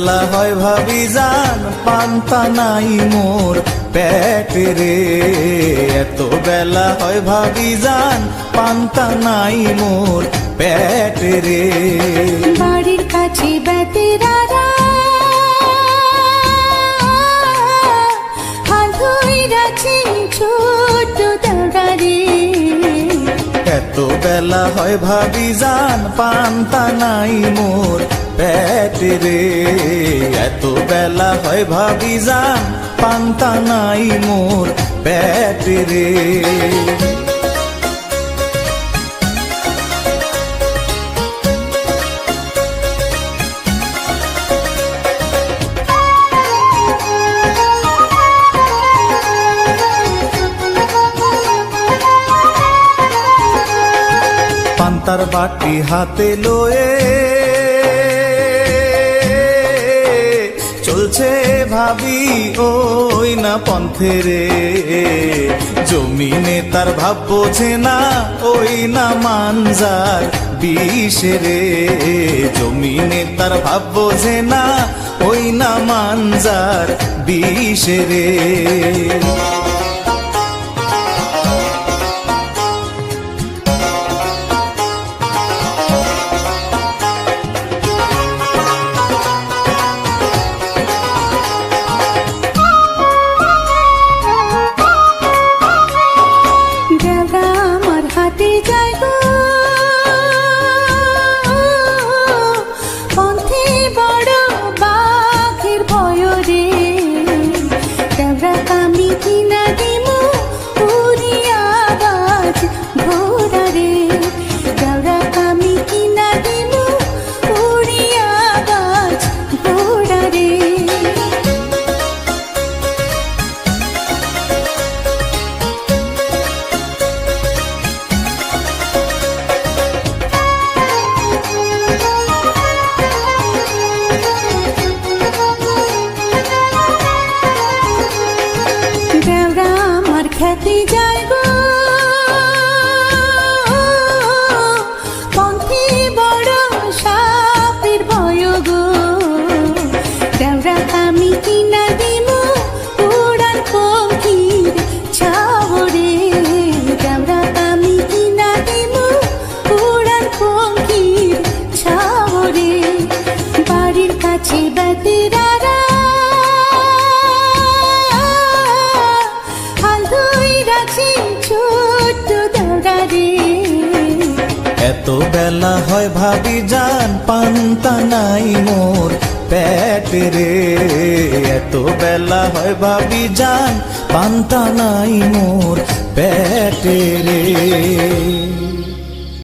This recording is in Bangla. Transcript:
বেলা হয় ভাবি, জান পান্তা নাই মোর পেটে রে। এত বেলা হয় ভাবি যান পান্তা নাই মোর পেটে রে। বেলা হয় ভাবি যান পান্তা নাই মোর পেটে রে। এত বেলা হয় ভাবি যান পান্তা নাই মোর পেটে রে। পান্তার বাটি হাতে লয়ে চলছে ভাবি ওই না পন্থে রে। জমিনে তার ভাব বোঝে না, ওই না মানজার বিষে রে। জমিনে তার ভাব বোঝে না, ওই না মানজার বিষে রে। কিনা দিমু হালুইরাছে ছোট্ট দাঁড়ারে এত বেলা হয় ভাবি যান পান্তা নাই মোর পেটে রে। এত বেলা হয় ভাবি যান পান্তা নাই মোর পেটে রে।